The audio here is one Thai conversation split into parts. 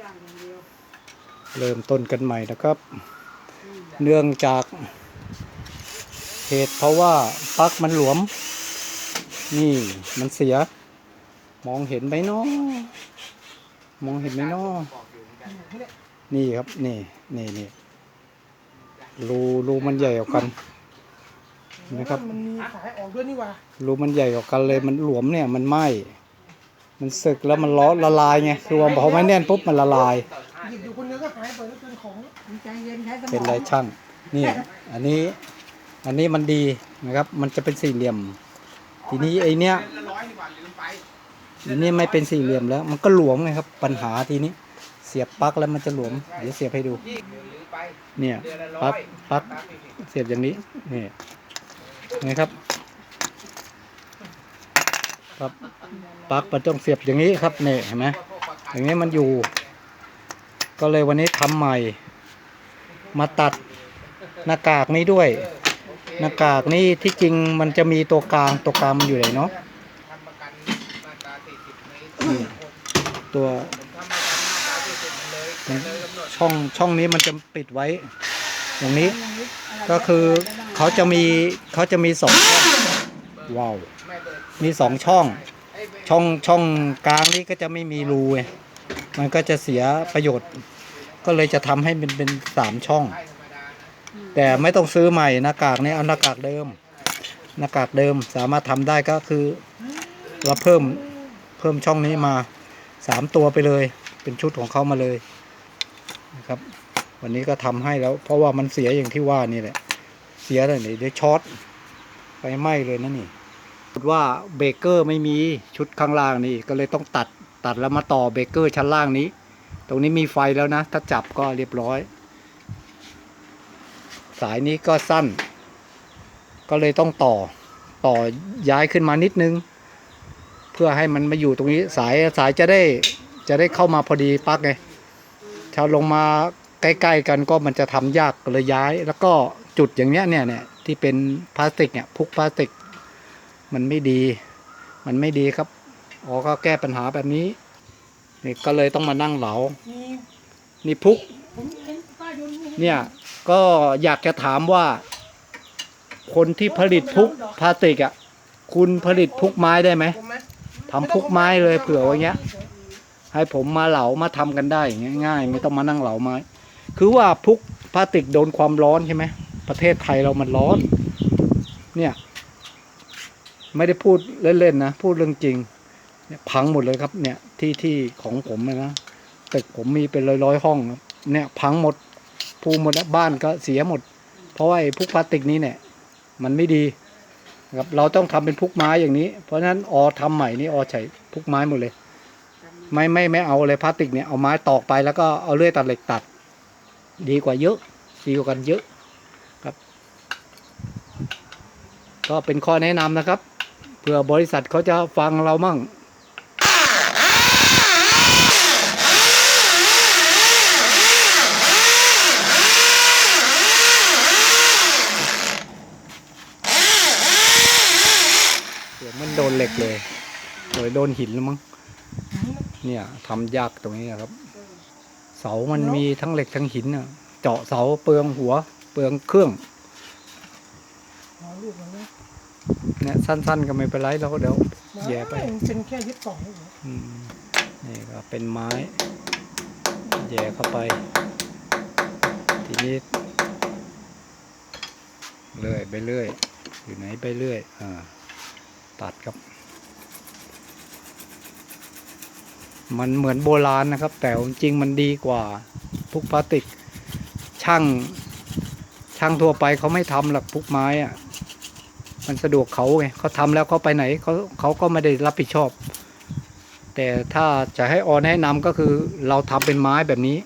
จ้างอย่างเดียวเริ่มต้นกันใหม่นะครับ เนื่องจากเหตุเพราะว่าปลั๊กมันหลวม นี่มันเสีย มองเห็นไหมเนาะมองเห็นไหมเนาะนี่ครับนี่นี่นี่รูรูมันใหญ่กว่ากันนะครับมันมีสายออกด้วยนี่หว่ารูมันใหญ่กว่ากันเลยมันหลวมเนี่ยมันไหม มันสึกแล้วมันล้อละลายไงคือว่าพอไม่แน่นปุ๊บมันละลาย หยิบอยู่คนเดียวก็หายไปแล้วเป็นของใจเย็นใช้สมองเป็นไรช่างนี่อันนี้อันนี้มันดีนะครับ มันจะเป็นสี่เหลี่ยม ทีนี้ไอเนี้ยอันนี้ไม่เป็นสี่เหลี่ยมแล้ว มันก็หลวมไงครับ ปัญหาทีนี้ เสียบปลั๊กแล้วมันจะหลวมเดี๋ยวเสียบให้ดู เนี่ยปลั๊กปลั๊กเสียบอย่างนี้นี่นะครับ ครับ ปลั๊กมันต้องเสียบอย่างนี้ครับเนี่เห็นไหมอย่างนี้มันอยู่ ก็เลยวันนี้ทำใหม่ มาตัดหน้ากากนี้ด้วย หน้ากากนี้ที่จริงมันจะมีตัวกลางตัวกลางมันอยู่ไหนเนาะตัวช่องช่องนี้มันจะปิดไว้ อย่างนี้ ก็คือเขาจะมีเขาจะมีสองช่องว้าวมีสองช่อง ช่องช่องกลางนี้ก็จะไม่มีรูไงมันก็จะเสียประโยชน์ ก็เลยจะทำให้เป็นเป็นสามช่อง แต่ไม่ต้องซื้อใหม่หน้ากากนี้เอาหน้ากากเดิม หน้ากากเดิมสามารถทำได้ก็คือ เราเพิ่มเพิ่มช่องนี้มาสามตัวไปเลย เป็นชุดของเขามาเลยนะครับ วันนี้ก็ทำให้แล้ว เพราะว่ามันเสียอย่างที่ว่านี่แหละ เสียเลยนี่เดี๋ยวช็อตไฟไหม้เลยนะนี่ ว่าเบรกเกอร์ไม่มีชุดข้างล่างนี่ก็เลยต้องตัดตัดแล้วมาต่อเบรกเกอร์ชั้นล่างนี้ ตรงนี้มีไฟแล้วนะ ถ้าจับก็เรียบร้อย สายนี้ก็สั้น ก็เลยต้องต่อต่อย้ายขึ้นมานิดนึง เพื่อให้มันมาอยู่ตรงนี้สายสายจะได้จะได้เข้ามาพอดีปักไงถ้าลงมาใกล้ๆกันก็มันจะทำยากเลยย้าย แล้วก็จุดอย่างเนี้ยเนี่ยเนี่ยที่เป็นพลาสติกเนี่ยพุกพลาสติก มันไม่ดี มันไม่ดีครับอ๋อก็แก้ปัญหาแบบนี้ นี่ก็เลยต้องมานั่งเหลา นี่พุก เนี่ยก็อยากจะถามว่า คนที่ผลิตพุกพลาสติกอะ คุณผลิตพุกไม้ได้ไหมทำพุกไม้เลยเผื่อไว้เงี้ย ให้ผมมาเหลามาทำกันได้อย่ายง่ายไม่ต้องมานั่งเหลาไม้ คือว่าพุกพลาสติกโดนความร้อนใช่ไหมประเทศไทยเรามันร้อน เนี่ย ไม่ได้พูดเล่นๆนะ พูดเรื่องจริงเนี่ยพังหมดเลยครับ เนี่ยที่ที่ของผมอะนะตึกผมมีเป็นร้อยๆห้องครับเนี่ยพังหมดภูมิหมดแล้วบ้านก็เสียหมด เพราะว่าไอ้พุกพลาสติกนี้เนี่ย มันไม่ดีครับเราต้องทำเป็นพุกไม้อย่างนี้ เพราะฉะนั้นอทำใหม่นี่อใช้พุกไม้หมดเลย ไม่ไม่ไม่เอาเลยพลาสติกเนี่ยเอาไม้ตอกไปแล้วก็เอาเลื่อยตัดเหล็กตัด ดีกว่าเยอะดีกว่ากันเยอะครับ ก็เป็นข้อแนะนำนะครับ เผื่อบริษัทเขาจะฟังเรามั่งเสียงมันโดนเหล็กเลยโดยโดนหินแล้วมั้ง เนี่ยทำยากตรงนี้นะครับ เสามันมีทั้งเหล็กทั้งหินน่ะ เจาะเสาเปลืองหัว เปลืองเครื่องอลูกมันนะ เนี่ยสั้น ๆ ก็ไม่เป็นไรเราก็เดี๋ยวแย่ไปมันเป็นแค่ยึดกล่องนี่เหรออืมนี่ก็เป็นไม้แย่เข้าไป ทีนี้เลื่อยไปเรื่อย อยู่ไหนไปเรื่อย อ่า ตัดครับ มันเหมือนโบราณนะครับ แต่จริงๆมันดีกว่าพุกพลาสติก ช่าง ช่างทั่วไปเขาไม่ทำหรอกพุกไม้อะ มันสะดวกเขาไงเขาทำแล้วเขาไปไหนเขาเขาก็ไม่ได้รับผิดชอบ แต่ถ้าจะให้ออนแนะนำก็คือเราทำเป็นไม้แบบนี้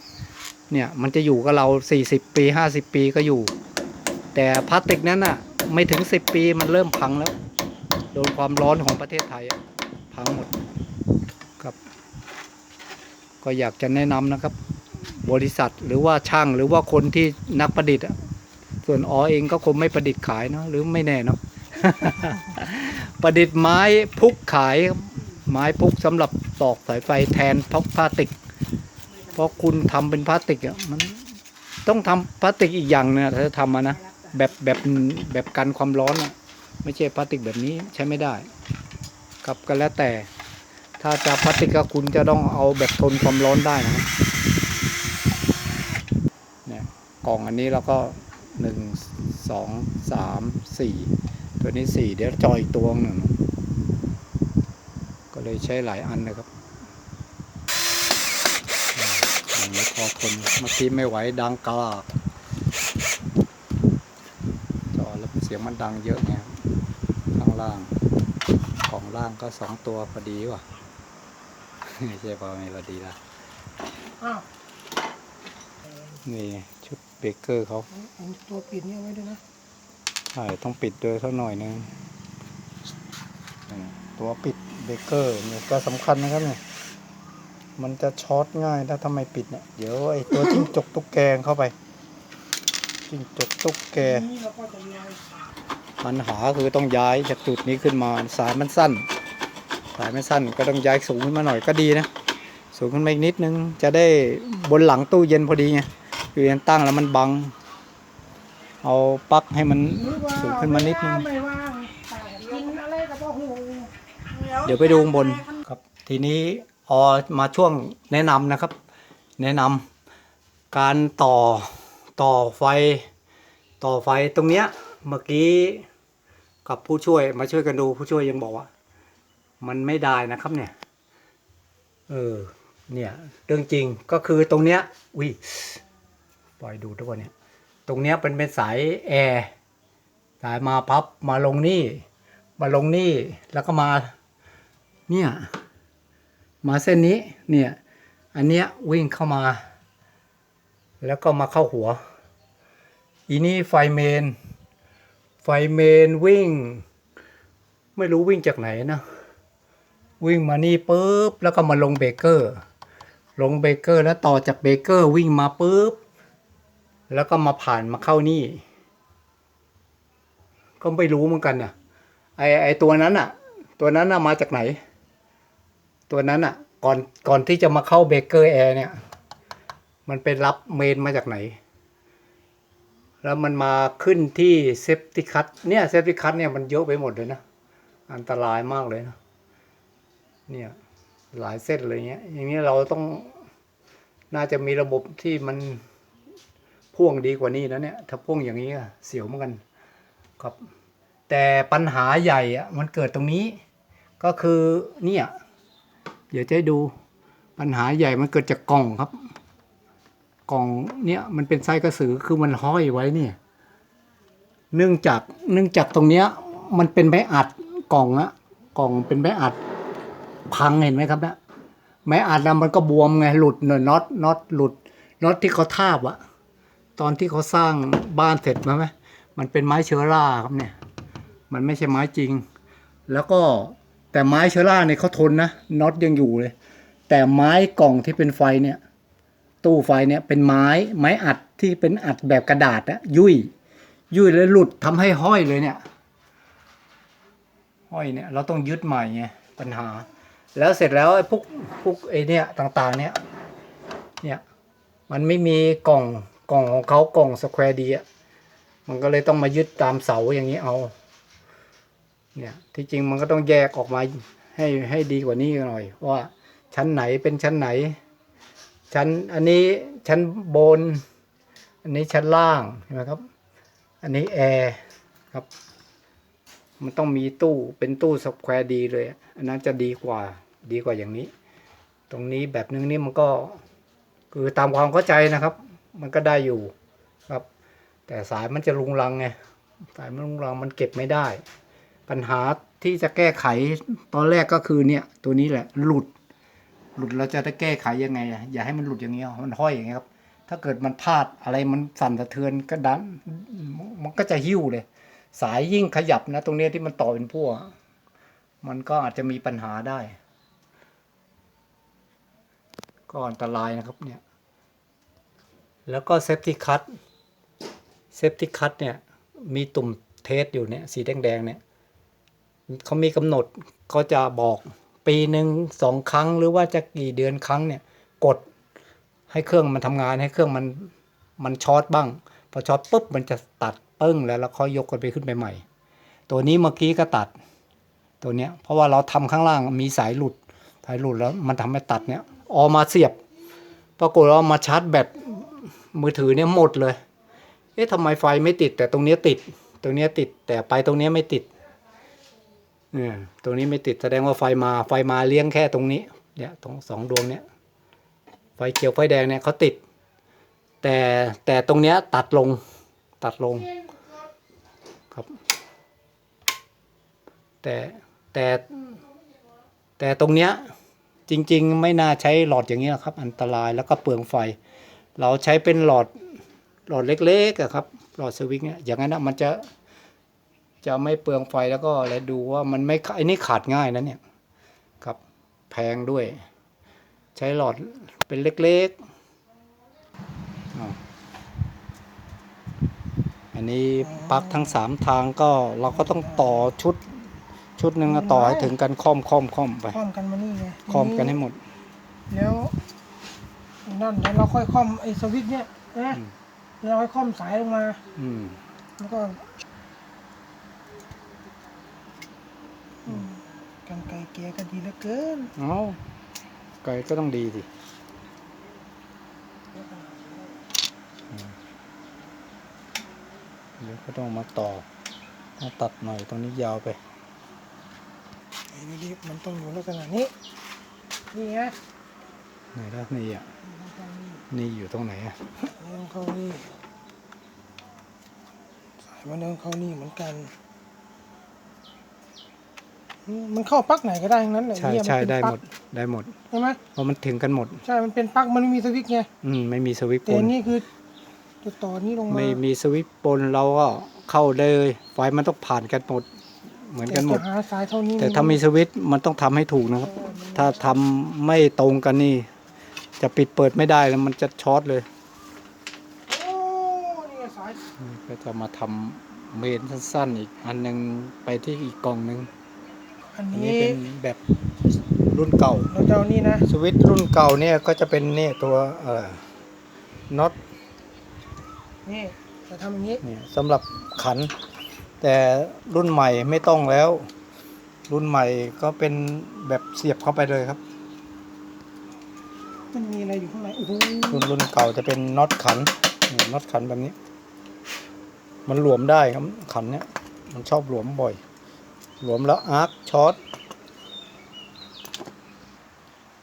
เนี่ยมันจะอยู่กับเรา 40 ปี 50 ปีก็อยู่ แต่พลาสติกนั้นอะไม่ถึง 10 ปีมันเริ่มพังแล้ว โดนความร้อนของประเทศไทยอะพังหมดครับ ก็อยากจะแนะนำนะครับ บริษัทหรือว่าช่างหรือว่าคนที่นักประดิษฐ์ส่วนออเองก็คงไม่ประดิษฐ์ขายเนาะหรือไม่แน่เนาะ ประดิษฐ์ไม้พุกขายไม้พุกสำหรับตอกสายไฟแทนพลาสติก เพราะคุณทำเป็นพลาสติกอะมันต้องทำพลาสติกอีกอย่างเนี่ยถ้าจะทำมานะแบบแบบแบบกันความร้อนอะไม่ใช่พลาสติกแบบนี้ใช้ไม่ได้ครับก็แล้วแต่ ถ้าจะพลาสติกก็คุณจะต้องเอาแบบทนความร้อนได้นะเนี่ยกล่องอันนี้เราก็หนึ่งสองสามสี่ ตัวนี้สี่เดี๋ยวจอยอีกตัวหนึ่งก็เลยใช้หลายอันนะครับอืมอย่างนี้พอทนเมื่อกี้ไม่ไหวดังกลากจอแล้วเสียงมันดังเยอะไงครับข้างล่างกล่องล่างก็สองตัวพอดีว่ะไม่ใช่พอไม่พอดีละอ้าวนี่ชุดเบเกอร์เขาเอาตัวปิดเนี่ยไว้ด้วยนะ ใช่ต้องปิดด้วยสักหน่อยนึงตัวปิดเบเกอร์เนี่ยก็สำคัญนะครับเนี่ยมันจะช็อตง่ายถ้าทำไมปิดเนี่ยเดี๋ยวไอ้ตัวจิ้งจกตุ๊กแกเข้าไปจิ้งจกตุ๊กแกปัญหาคือต้องย้ายจากจุดนี้ขึ้นมาสายมันสั้น สายมันสั้นก็ต้องย้ายสูงขึ้นมาหน่อยก็ดีนะสูงขึ้นมาอีกนิดนึงจะได้บนหลังตู้เย็นพอดีไงตู้เย็นตั้งแล้วมันบัง เอาปลั๊กให้มันสูงขึ้นมานิดนึงไม่ว่างแต่กินอะไรกับพ่อหูเดี๋ยวไปดูข้างบนครับ ทีนี้ออมาช่วงแนะนำนะครับ แนะนำการต่อต่อไฟ ต่อไฟตรงเนี้ยเมื่อกี้กับผู้ช่วยมาช่วยกันดูผู้ช่วยยังบอกว่า มันไม่ได้นะครับเนี่ย เออเนี่ยเรื่องจริงก็คือตรงเนี้ยอุ้ยปล่อยดูด้วยเนี่ย ตรงเนี้ยเป็นเป็นสายแอร์สายมาพับมาลงนี่ มาลงนี่แล้วก็มาเนี่ยมาเส้นนี้เนี่ยอันเนี้ยวิ่งเข้ามา แล้วก็มาเข้าหัว อีนี่ไฟเมน ไฟเมนวิ่ง ไม่รู้วิ่งจากไหนนะ วิ่งมานี่ปุ๊บแล้วก็มาลงเบเกอร์ ลงเบเกอร์แล้วต่อจากเบเกอร์วิ่งมาปุ๊บ แล้วก็มาผ่านมาเข้านี่ ก็ไม่รู้เหมือนกันน่ะ ไอไอตัวนั้นอะ ตัวนั้นน่ะมาจากไหน ตัวนั้นอะ ก่อนก่อนที่จะมาเข้าเบเกอร์แอร์เนี่ย มันเป็นรับเมนมาจากไหน แล้วมันมาขึ้นที่เซฟติคัตเนี่ยเซฟติคัตเนี่ยมันเยอะไปหมดเลยนะ อันตรายมากเลยนะ เนี่ยหลายเส้นเลยเงี้ย อย่างนี้เราต้องน่าจะมีระบบที่มัน พ่วงดีกว่านี้นะเนี่ย ถ้าพ่วงอย่างนี้เสียวเหมือนกันครับ แต่ปัญหาใหญ่อะมันเกิดตรงนี้ ก็คือเนี่ยเดี๋ยวจะให้ดูปัญหาใหญ่มันเกิดจากกล่องครับ กล่องเนี่ยมันเป็นไส้กระสือคือมันห้อยไว้เนี่ย เนื่องจากเนื่องจากตรงเนี้ย มันเป็นไม้อัดกล่องอะกล่องเป็นไม้อัดพังเห็นไหมครับเนะไม้อัดนะมันก็บวมไงหลุดหน่อน็อตน็อตหลุดน็อตที่เขาทาบอะ ตอนที่เขาสร้างบ้านเสร็จมาไหมมันเป็นไม้เชื้อราครับเนี่ย มันไม่ใช่ไม้จริง แล้วก็แต่ไม้เชื้อราเนี่ยเขาทนนะน็อตยังอยู่เลย แต่ไม้กล่องที่เป็นไฟเนี่ย ตู้ไฟเนี่ยเป็นไม้ไม้อัดที่เป็นอัดแบบกระดาษอะยุ่ยยุ่ยแล้วหลุดทำให้ห้อยเลยเนี่ย ห้อยเนี่ยเราต้องยึดใหม่ไงปัญหา แล้วเสร็จแล้วไอ้พวกพวกไอ้เนี่ยต่างๆ เนี่ยเนี่ยมันไม่มีกล่อง กล่องของเขากล่องสแควร์ดีอะมันก็เลยต้องมายึดตามเสาอย่างนี้เอา เนี่ยที่จริงมันก็ต้องแยกออกมาให้ให้ดีกว่านี้หน่อย ว่าชั้นไหนเป็นชั้นไหน ชั้นอันนี้ชั้นบน อันนี้ชั้นล่างใช่ไหมครับ อันนี้แอร์ครับ มันต้องมีตู้เป็นตู้สแควร์ดีเลย อันนั้นจะดีกว่าดีกว่าอย่างนี้ ตรงนี้แบบนึงนี่มันก็คือตามความเข้าใจนะครับ มันก็ได้อยู่ครับ แต่สายมันจะลุงลังไงสายมันลุงลังมันเก็บไม่ได้ ปัญหาที่จะแก้ไขตอนแรกก็คือเนี่ย ตัวนี้แหละหลุด หลุดเราจะได้แก้ไขยังไงอย่าให้มันหลุดอย่างนี้ยมันห้อยอย่างเงี้ยครับ ถ้าเกิดมันพลาดอะไรมันสั่นสะเทือนก็ดันมันก็จะหิ้วเลย สายยิ่งขยับนะ ตรงเนี้ยที่มันต่อเป็นพั่วมันก็อาจจะมีปัญหาได้ ก็อันตรายนะครับเนี่ย แล้วก็เซฟตี้คัตเซฟตี้คัตเนี่ยมีตุ่มเทสอยู่เนี่ยสีแดงๆเนี่ยเขามีกำหนดเขาจะบอกปีหนึ่งสองครั้งหรือว่าจะกี่เดือนครั้งเนี่ยกดให้เครื่องมันทำงานให้เครื่องมันมันช็อตบ้าง พอช็อตปุ๊บมันจะตัดปึ้งแล้วแล้วค่อยยกกันไปขึ้นไปใหม่ ตัวนี้เมื่อกี้ก็ตัด ตัวเนี้ยเพราะว่าเราทำข้างล่างมีสายหลุดสายหลุดแล้วมันทำให้ตัดเนี้ยเออกมาเสียบ ปรากฏว่ามาชาร์จแบต มือถือเนี่ยหมดเลย เอ๊ะทำไมไฟไม่ติด แต่ตรงเนี้ยติด ตรงเนี้ยติด แต่ไปตรงเนี้ยไม่ติดเนี่ยตรงนี้ไม่ติดแสดงว่าไฟมาไฟมาเลี้ยงแค่ตรงนี้เนี่ยตรงสองดวงเนี้ยไฟเขียวไฟแดงเนี่ยเขาติด แต่แต่ตรงเนี้ยตัดลงตัดลงครับ แต่แต่แต่ตรงเนี้ยจริง ๆ ไม่น่าใช้หลอดอย่างนี้นะครับ อันตรายแล้วก็เปลืองไฟ เราใช้เป็นหลอดหลอดเล็กๆอะครับ หลอดสวิตช์เนี่ยอย่างนั้นนะมันจะจะไม่เปลืองไฟแล้วก็และดูว่ามันไม่ไอ้นี่ขาดง่ายนะเนี่ยครับแพงด้วย ใช้หลอดเป็นเล็กๆอ้าวอันนี้ปลั๊กทั้งสามทางก็เราก็ต้องต่อชุดชุดหนึ่งอะต่อให้ถึงกันค่อมค่อมค่อมไปคล่อมกันมานี่ไงค่อมกันให้หมด แล้ว นั่นแล้วเราค่อยคล่อมไอ้สวิตช์เนี่ยนะอืมเราค่อยคล่อมสายลงมา อืม แล้วก็อืมกันไกลเกลียก็ดีเหลือเกิน เอาไก่ก็ต้องดีสิเดี๋ยวก็ต้องมาต่อ มาตัดหน่อยตรงนี้ยาวไปไอ้นี่มันต้องอยู่ลักษณะนี้ นี่ไง ไหนล่ะนี่อะนี่อยู่ตรงไหนอะเดินเข้านี่สายมันเดินเข้านี่เหมือนกันอืมมันเข้าปลั๊กไหนก็ได้ทั้งนั้นแหละใช่เนี่ยนใช่เป็นได้ปลั๊หมกดได้หมดใช่ไหมเพราะมันถึงกันหมด ใช่ มันเป็นปลั๊กมันไม่มีสวิตช์ไงอืมไม่มีสวิตช์แต่ปนอันนี่คือจะต่อนี้ลงมาไม่มีสวิตช์ปนเราก็เข้าได้เลยไฟมันต้องผ่านกันหมดเหมือนกันหมดจะหาสายเท่านี้แต่ถ้ามีสวิตช์มันต้องทำให้ถูกนะครับ ถ้าทำไม่ตรงกันนี่ จะปิดเปิดไม่ได้แล้วมันจะช็อตเลยโอ้นี่ไงสายก็จะมาทำเมนสั้นๆอีกอันหนึงไปที่อีกกล่องหนึงอันอันนี้นี้เป็นแบบรุ่นเก่า เราจะเอานี่นะสวิตช์รุ่นเก่าเนี่ยก็จะเป็นเนี่ยตัวเอ่อน็อตนี่จะทำอย่างนี้เนี่ยสำหรับขัน แต่รุ่นใหม่ไม่ต้องแล้ว รุ่นใหม่ก็เป็นแบบเสียบเข้าไปเลยครับ มันมีอะไรอยู่ข้างในโอ้โหรุ่นรุ่นเก่าจะเป็นน็อตขันนี่น็อตขันแบบนี้ มันหลวมได้ครับขันเนี่ยมันชอบหลวมบ่อย หลวมแล้วอาร์คช็อต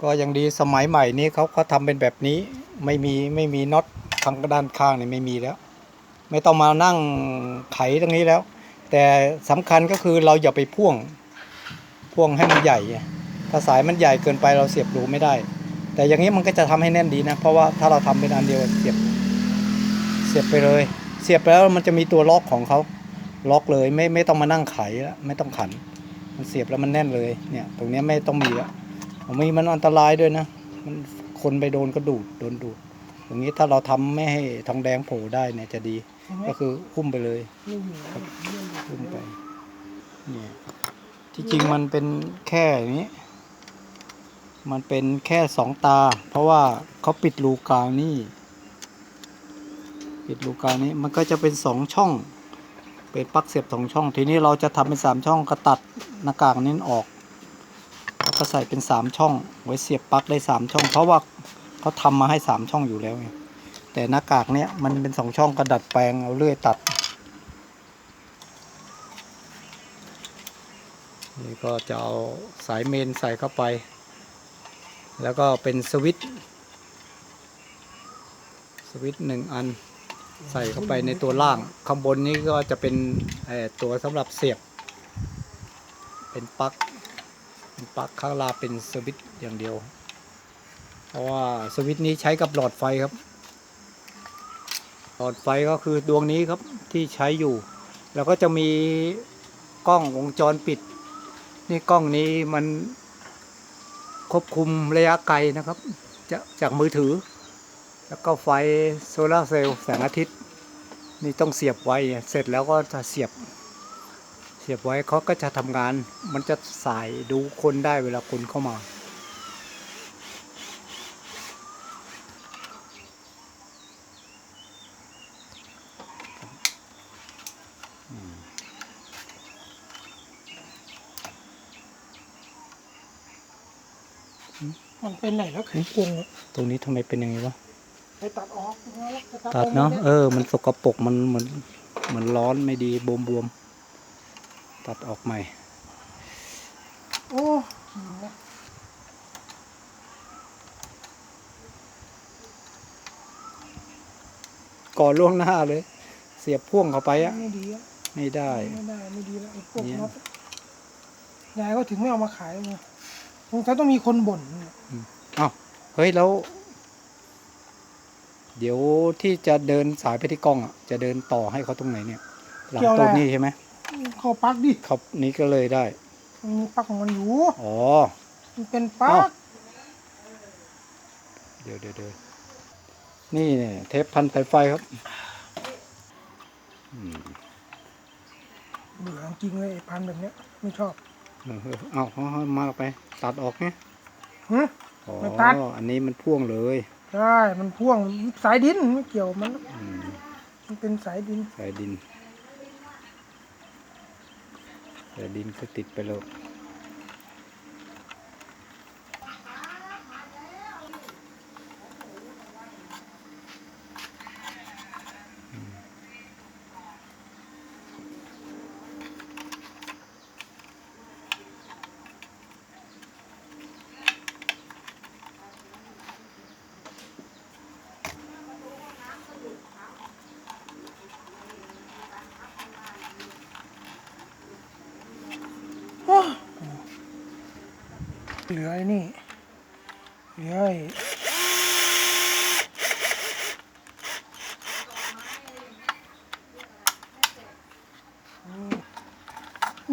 ก็ยังดีสมัยใหม่นี้เขาเขาทำเป็นแบบนี้ไม่มีไม่มีน็อตทางด้านข้างเนี่ยไม่มีแล้ว ไม่ต้องมานั่งไขตรงนี้แล้ว แต่สำคัญก็คือเราอย่าไปพ่วง พ่วงให้มันใหญ่ถ้าสายมันใหญ่เกินไปเราเสียบรูไม่ได้ แต่อย่างนี้มันก็จะทำให้แน่นดีนะ เพราะว่าถ้าเราทำเป็นอันเดียวเสียบ เสียบไปเลย เสียบไปแล้วมันจะมีตัวล็อกของเขาล็อกเลยไม่ไม่ต้องมานั่งไขแล้วไม่ต้องขัน มันเสียบแล้วมันแน่นเลยเนี่ยตรงเนี้ยไม่ต้องมีแล้วผมมีมันอันตรายด้วยนะ มันคนไปโดนก็ดูดโดนดูดอย่างนี้ถ้าเราทำไม่ให้ทองแดงโผล่ได้เนี่ยจะดีเห็นไหมก็คือหุ้มไปเลยนี่อยู่นะนี่อยู่หุ้มไปเนี่ยที่จริงมันเป็นแค่อย่างนี้ มันเป็นแค่สองตา เพราะว่าเขาปิดรูกลางนี่ ปิดรูกลางนี้มันก็จะเป็นสองช่อง เป็นปลั๊กเสียบสองช่อง ทีนี้เราจะทำเป็นสามช่องก็ตัดหน้ากากนี้ออกแล้วก็ใส่เป็นสามช่อง ไว้เสียบปลั๊กได้สามช่อง เพราะว่าเขาทำมาให้สามช่องอยู่แล้วไงแต่หน้ากากเนี้ยมันเป็นสองช่องก็ดัดแปลงเอาเลื่อยตัดนี่ก็จะเอาสายเมนใส่เข้าไป แล้วก็เป็นสวิตช์สวิตช์หนึ่งอันใส่เข้าไปในตัวล่าง ข้างบนนี้ก็จะเป็นตัวสำหรับเสียบ เป็นปลั๊กเป็นปลั๊กข้างล่างเป็นสวิตช์อย่างเดียว เพราะว่าสวิตช์นี้ใช้กับหลอดไฟครับ หลอดไฟก็คือดวงนี้ครับที่ใช้อยู่ แล้วก็จะมีกล้องวงจรปิด นี่กล้องนี้มัน ควบคุมระยะไกลนะครับจะจากมือถือ แล้วก็ไฟโซลาเซลล์แสงอาทิตย์ นี่ต้องเสียบไว้ เสร็จแล้วก็จะเสียบ เสียบไว้เขาก็จะทำงาน มันจะสายดูคนได้เวลาคนเข้ามา มันเป็นไหนแล้วไข่กวงเนี่ยตรงนี้ทำไมเป็นอย่างนี้วะไปตัดออกนะไปตัดเนาะออกเออ มันสกปรกมันเหมือนเหมือนร้อนไม่ดีบวมบวมๆตัดออกใหม่ โอ้ก่อนล่วงหน้าเลย เสียบพ่วงเข้าไปอะไม่ดีอะไม่ได้ ไม่ได้ไม่ดีแล้วไอ้พวกเนี่ยน็อตยายก็ถึงไม่เอามาขายไงสงสัยต้องมีคนบ่น เนี่ยเอ้าเฮ้ยแล้ว เดี๋ยวที่จะเดินสายไปที่กล้องอะ จะเดินต่อให้เขาตรงไหนเนี่ย หลังต้นนี่ใช่ไหมเข้าปลั๊กดิครับนี้ก็เลยได้ มันมีปลั๊กของมันอยู่อ๋อ มันเป็นปลั๊กเดี๋ยวเดี๋ยวเดี๋ยวนี่เนี่ยเทปพันสายไฟครับอืมเบื่อจริงเลยไอ้พันธุ์แบบเนี้ยไม่ชอบ เออเออเอาเอาเอามาไป ตัดออกไงฮะ อ๋อ ไม่ตัด อันนี้มันพ่วงเลย ใช่มันพ่วงสายดินไม่เกี่ยวมันอืมมันเป็นสายดิน สายดิน สายดินก็ติดไปแล้ว เหลือไอ้นี่ เหลือไอ้อืม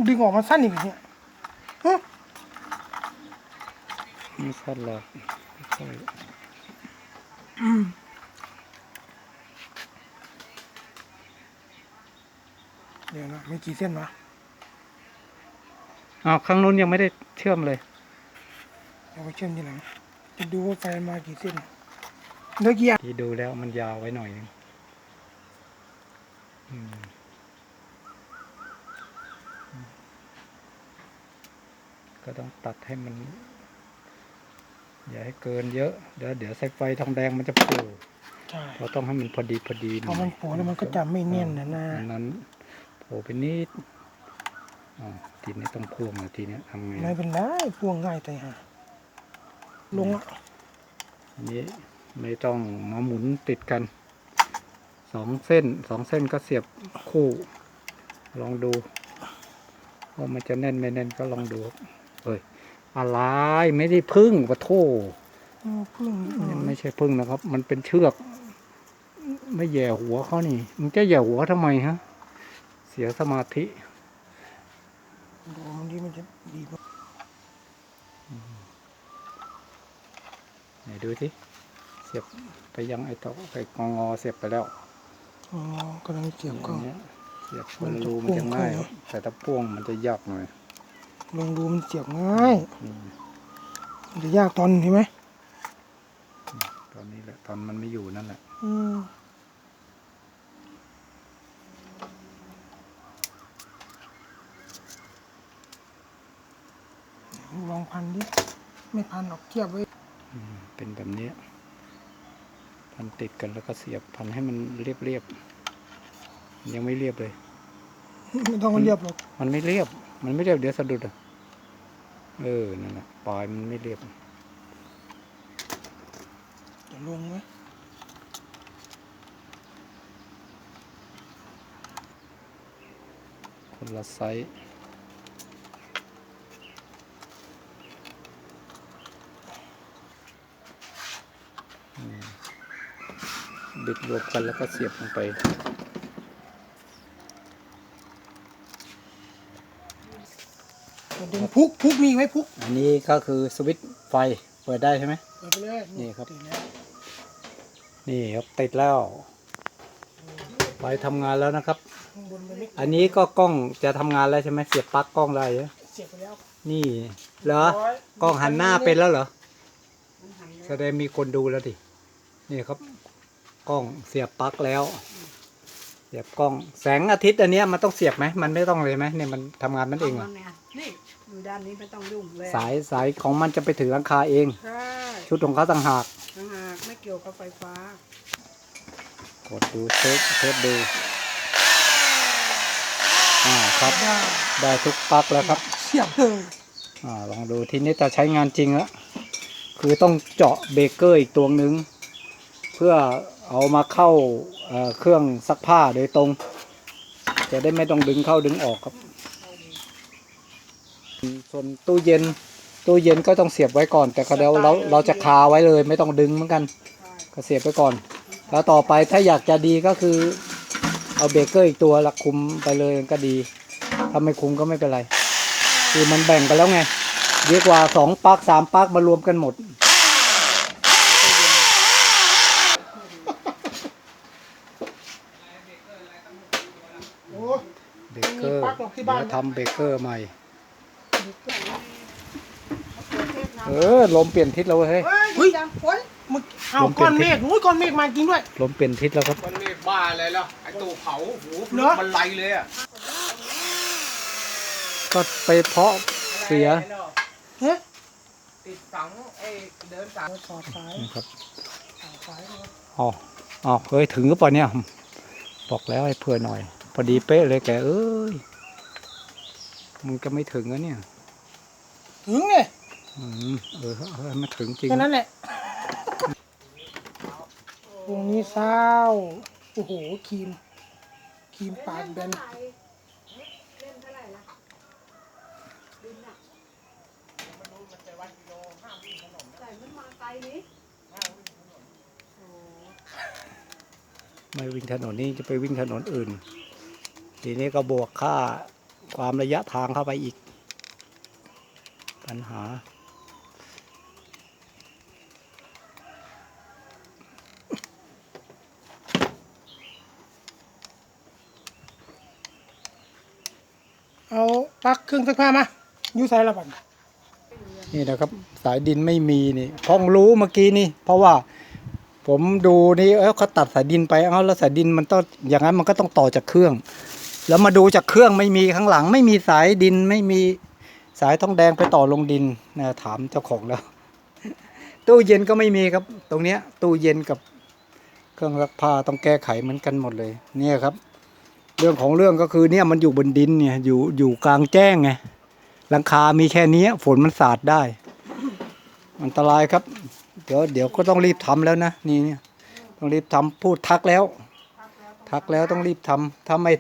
ดึงออกมาสั้นอีกเนี่ยฮะไม่สั้นหรอกค่อยเดี๋ยวนะมีกี่เส้นวะอ้าวข้างนู้นยังไม่ได้เชื่อมเลย เอาไปเชื่อมทีหลังจะดูว่าไฟมากี่เส้นเหลือกี่อันที่ดูแล้วมันยาวไว้หน่อยนึงอืมก็ต้องตัดให้มัน อย่าให้เกินเยอะ เดี๋ยวเดี๋ยวสายไฟทองแดงมันจะโผล่ใช่เราต้องให้มันพอดีพอดีหพอมันโผล่แล้วมันก็จะไม่เนียนนะนะอันนั้นโผล่ไปนิดอ๋อทีนี้ต้องพ่วงนะทีเนี้ยทำไงไม่เป็นไรพ่วงง่ายแต่หา ลงอะอันนี้ไม่ต้องมาหมุนติดกันสองเส้นสองเส้นก็เสียบคู่ ลองดูว่ามันจะแน่นไม่แน่นก็ลองดูเอ้ยอะไรไม่ได้พึ่งปะโทอืมพึ่งมันไม่ใช่พึ่งนะครับ มันเป็นเชือก ไม่แย่หัวเขานี่มึงจะแย่หัวทำไมฮะ เสียสมาธิดูมันดีมันจะดีกว่า ไห นดูสิเสียบไปยังไอ้ตอไปกองอเสียบไปแล้วอ๋อกำลังเสียบก็อันเนี้ยเสียบมัมันนจะรูมันจะพ่วงง่ายเข้าครับแต่ถ้าพ่วงมันจะยากหน่อยลองดูมันเสียบง่ายอืมมันจะยากตอนเห็นไหมตอนนี้แหละตอนมันไม่อยู่นั่นแหละอืมลองพันดิ ไม่พันหรอกเทียบไว้ อืมเป็นแบบนี้พัน ติดกันแล้วก็เสียบพันให้มันเรียบเรียบๆยังไม่เรียบเลยไม่ต้องเรียบหรอกมันไม่เรียบ มันไม่เรียบเดี๋ยวสะดุดอะเออนั่นแหละปลายมันไม่เรียบจะลงไหมคนละไซส์ บิดรวมกันแล้วก็เสียบลงไปจะดึงพุกพุกมีไหมพุกอันนี้ก็คือสวิตช์ไฟเปิดได้ใช่ไหม เปิดไปเลยนี่ครับ ติดแล้วนี่ครับติดแล้วไฟทำงานแล้วนะครับ ข้างบนมันไม่อันนี้ก็กล้องจะทำงานแล้วใช่ไหมเสียบปลั๊กกล้องได้ใช่ไหมเสียบไปแล้วนี่เหรอกล้องหันหน้าเป็นแล้วเหรอ แสดงมีคนดูแล้วดิ นี่ครับ กล้องเสียบปลั๊กแล้ว เสียบกล้องแสงอาทิตย์อันเนี้ยมันต้องเสียบไหมมันไม่ต้องเลยไหมเนี่ยมันทำงานมันเองเหรอานี่อยู่ด้านนี้ไม่ต้องยุ่งเลยสายสายของมันจะไปถึงหลังคาเอง ใช่ชุดของเขาต่างหากต่างหากไม่เกี่ยวกับไฟฟ้า กดดูเทสเทสดูอ่าครับได้ได้ทุกปลั๊กแล้วครับเสียบเลยอ่าลองดูทีนี้จะใช้งานจริงแล้วคือต้องเจาะเบรกเกอร์อีกตัวหนึ่งเพื่อ เอามาเข้าเอ่อเครื่องซักผ้าโดยตรง จะได้ไม่ต้องดึงเข้าดึงออกครับ ส่วนตู้เย็นตู้เย็นก็ต้องเสียบไว้ก่อน แต่ก็เดี๋ยวเราเราจะคาไว้เลย ไม่ต้องดึงเหมือนกันก็เสียบไว้ก่อน แล้วต่อไปถ้าอยากจะดีก็คือเอาเบรกเกอร์อีกตัวละคุมไปเลยก็ดีถ้าไม่คุมก็ไม่เป็นไร คือมันแบ่งกันแล้วไงดีกว่าสองปลั๊กสามปลั๊กมารวมกันหมด โอ้ เบรกเกอร์มีปลั๊กหรอกที่เดี๋บ้านยวทำเบรกเกอร์ใหม่เอเออลมเปลี่ยนทิศแล้วเว้ยเฮ้ยเฮ้ยจังฝนมึงเอาก้อนเมฆอุ้ยก้อนเมฆมาจริงด้วย ลมเปลี่ยนทิศแล้วครับ มันนี่บ้าอะไรแล้วไอ้ตู้เผาหูเหรอ มันไหลเลยอะก็ไปเพาะเสียเฮ้ยติดสังไอ้เดินสังสอดสายนะครับสอดสายเลยอ๋ออ๋อเฮ้ยถึงหรือเปล่าเนี่ย บอกแล้วให้เผื่อหน่อย พอดีเป๊ะเลยแกเอ้ย มึงจะไม่ถึงอะเนี่ย ถึงเนี่ยอืมเออเออมาถึงจริงแค่นั้นแหละตรงนี้เศร้าโอ้โหครีมครีมปากแบนเล่นเท่าไหร่ล่ะดินอะใส่มันมาไกลนี้โอ้ไม่วิ่งถนนนี้จะไปวิ่งถนนอื่น ทีนี้ก็บวกค่า ความระยะทางเข้าไปอีก ปัญหา เอาปลั๊กเครื่องซักผ้ามาอยู่ใส่ละบัดนี่นะครับ สายดินไม่มีนี่เพ้องรู้เมื่อกี้นี่ เพราะว่าผมดูนี่เออเขาตัดสายดินไปเอาแล้วสายดินมันต้องอย่างนั้นมันก็ต้องต่อจากเครื่อง แล้วมาดูจากเครื่องไม่มีข้างหลัง ไม่มีสายดินไม่มีสายทองแดงไปต่อลงดินนะถามเจ้าของแล้ว ตู้เย็นก็ไม่มีครับ ตรงเนี้ย ตู้เย็นกับเครื่องซักผ้าต้องแก้ไขเหมือนกันหมดเลย เนี่ยครับ เรื่องของเรื่องก็คือเนี่ยมันอยู่บนดินเนี่ยอยู่อยู่กลางแจ้งไงหลังคามีแค่นี้ฝนมันสาดได้ อันตรายครับ เดี๋ยวเดี๋ยวก็ต้องรีบทำแล้วนะนี่เนี่ยต้องรีบทำพูดทักแล้ว ทักแล้วต้องรีบทำถ้าไม่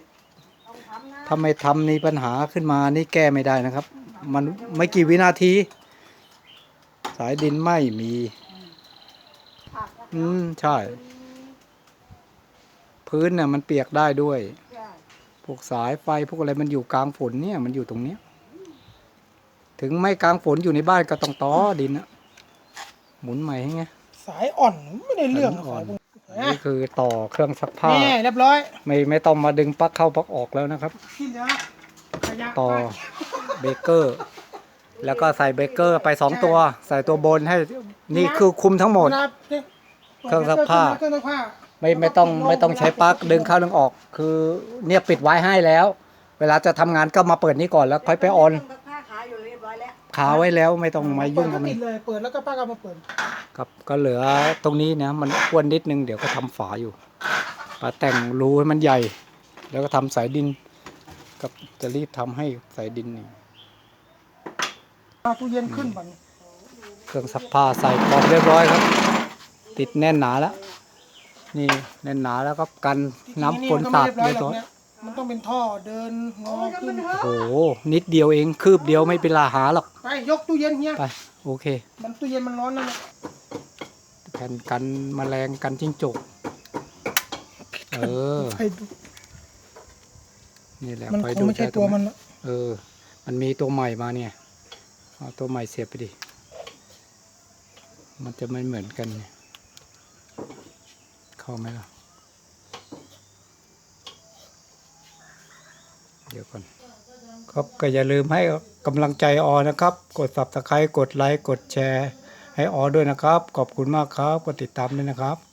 ถ้าไม่ทำนี่ปัญหาขึ้นมานี่แก้ไม่ได้นะครับ มันไม่กี่วินาที สายดินไม่มีผักอะอืม ใช่ พื้นน่ะมันเปียกได้ด้วยใช่พวกสายไฟพวกอะไรมันอยู่กลางฝนเนี่ย มันอยู่ตรงเนี้ย ถึงไม่กลางฝนอยู่ในบ้านก็ต้องต้อดินอะหมุนใหม่ให้ไง สายอ่อนไม่ได้เรื่องสายอ่อนสายพวก นี่คือต่อเครื่องซักผ้า นี่เรียบร้อยไม่ไม่ต้องมาดึงปลั๊กเข้าปลั๊กออกแล้วนะครับ ที่เหลือขยะต่อเบรกเกอร์ แล้วก็ใส่เบรกเกอร์ไปสองตัว ใส่ตัวบนให้นี่คือคุมทั้งหมด นะครับนี่เครื่องซักผ้า เครื่องซักผ้าไม่ไม่ต้องไม่ต้องใช้ปลั๊กดึงเข้าดึงออก คือเนี่ยปิดไว้ให้แล้ว เวลาจะทำงานก็มาเปิดนี้ก่อนแล้วค่อยไปออนเครื่องซักผ้าขายอยู่เรียบร้อยแล้วขาไว้แล้วไม่ต้องมายุ่งเปิกับดมัก็นติดเลยเปิดแล้วก็ป้าก็มาเปิดครับ ก็เหลือตรงนี้นะมันอ้วนนิดนึงเดี๋ยวก็ทำฝาอยู่ปาแต่งรูให้มันใหญ่ แล้วก็ทำสายดินกับจะรีบทำให้สายดินนี่เอาตู้เย็นขึ้นบัดนเครื่องซักผ้าใส่พร้อมเรียบร้อยครับ ติดแน่นหนาแล้วนี่แน่นหนาแล้วก็กันน้ำฝนสาดเรีเรียยบบร้ร้ออยยเนี่ย มันต้องเป็นท่อเดินงอขึ้นโอ้โหนิดเดียวเองคืบเดียวไม่เป็นไรหาหรอก ไปยกตู้เย็นเฮียไป โอเค มันตู้เย็นมันร้อนนั่นแหละแผ่นกันแมลงกันจิ้งจก เออ ไปดูนี่แหละมันไปคงดูไม่ใช่ด้ตัวรงมันละเออ มันมีตัวใหม่มาเนี่ยเอาตัวใหม่เสียบไปดิ มันจะไม่เหมือนกันเนี่ยเข้าไหมล่ะ เดี๋ยวก่อนครับก็อย่าลืมให้กำลังใจออนะครับ กด s u b สไครต์กดไลค์กดแชร์ ให้ออด้วยนะครับ ขอบคุณมากครับกดติดตามด้วยนะครับ